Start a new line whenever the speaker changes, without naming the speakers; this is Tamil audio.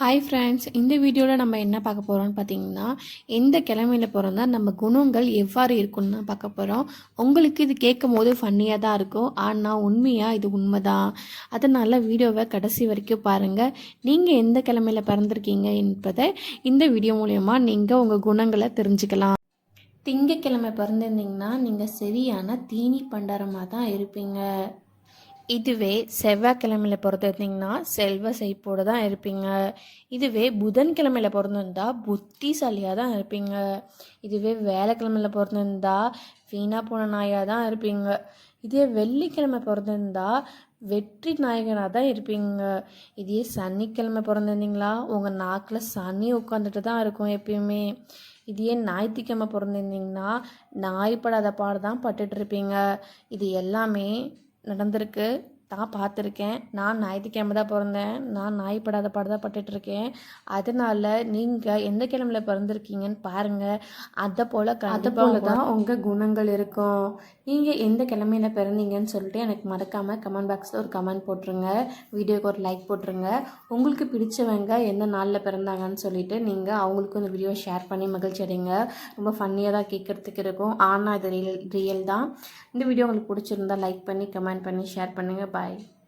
ஹாய் ஃப்ரெண்ட்ஸ் இந்த வீடியோவில் நம்ம என்ன பார்க்க போகிறோம்னு பார்த்தீங்கன்னா எந்த கிழமையில் பிறந்தா நம்ம குணங்கள் எவ்வாறு இருக்குன்னு தான் பார்க்க போகிறோம் உங்களுக்கு இது கேட்கும் போது ஃபன்னியாக தான் இருக்கும். ஆனால் உண்மையாக இது உண்மைதான். அதனால் வீடியோவை கடைசி வரைக்கும் பாருங்கள் நீங்கள் எந்த கிழமையில் பிறந்திருக்கீங்க என்பதை இந்த வீடியோ மூலயமா நீங்கள் உங்கள் குணங்களை தெரிஞ்சுக்கலாம். திங்கக்கிழமை பிறந்திருந்தீங்கன்னா நீங்கள் சரியான தீனி பண்டாரமாக தான் இருப்பீங்க. இதுவே செவ்வாய்க்கிழமையில் பிறந்திருந்தீங்கன்னா செல்வ செழிப்போடு தான் இருப்பீங்க. இதுவே புதன்கிழமையில் பிறந்திருந்தா புத்திசாலியாக தான் இருப்பீங்க. இதுவே வேலைக்கிழமையில் பிறந்திருந்தா வீணாக போன நாயாக தான் இருப்பீங்க. இதே வெள்ளிக்கிழமை பிறந்திருந்தா வெற்றி நாயகனாக தான் இருப்பீங்க. இதே சனிக்கிழமை பிறந்திருந்தீங்களா உங்கள் நாக்கில் சனி உட்காந்துட்டு தான் இருக்கும் எப்பயுமே. இதே ஞாயிற்றுக்கிழமை பிறந்திருந்தீங்கன்னா நாய்ப்படாத பாடு தான் பட்டுட்ருப்பீங்க இது எல்லாமே நடந்திருக்கு. நான் பார்த்துருக்கேன். நான் ஞாயிற்றுக்கிழமை தான் பிறந்தேன். நான் நாய்ப்படாத பாடு தான் பட்டுட்டு இருக்கேன் அதனால நீங்கள் எந்த கிழமையில பிறந்திருக்கீங்கன்னு பாருங்கள் அதை போல் அதை போல தான் உங்கள் குணங்கள் இருக்கும். நீங்கள் எந்த கிழமையில பிறந்தீங்கன்னு சொல்லிட்டு எனக்கு மறக்காமல் கமெண்ட் பாக்ஸில் ஒரு கமெண்ட் போட்டுருங்க. வீடியோக்கு ஒரு லைக் போட்டுருங்க. உங்களுக்கு பிடிச்சவங்க எந்த நாளில் பிறந்தாங்கன்னு சொல்லிட்டு நீங்கள் அவங்களுக்கும் இந்த வீடியோ ஷேர் பண்ணி மகிழ்ச்சி அடைங்க. ரொம்ப ஃபன்னியாக தான் கேட்குறதுக்கு இருக்கும். ஆனால் இது ரியல் ரியல் தான். இந்த வீடியோ உங்களுக்கு பிடிச்சிருந்தா லைக் பண்ணி கமெண்ட் பண்ணி ஷேர் பண்ணுங்கள் Pai.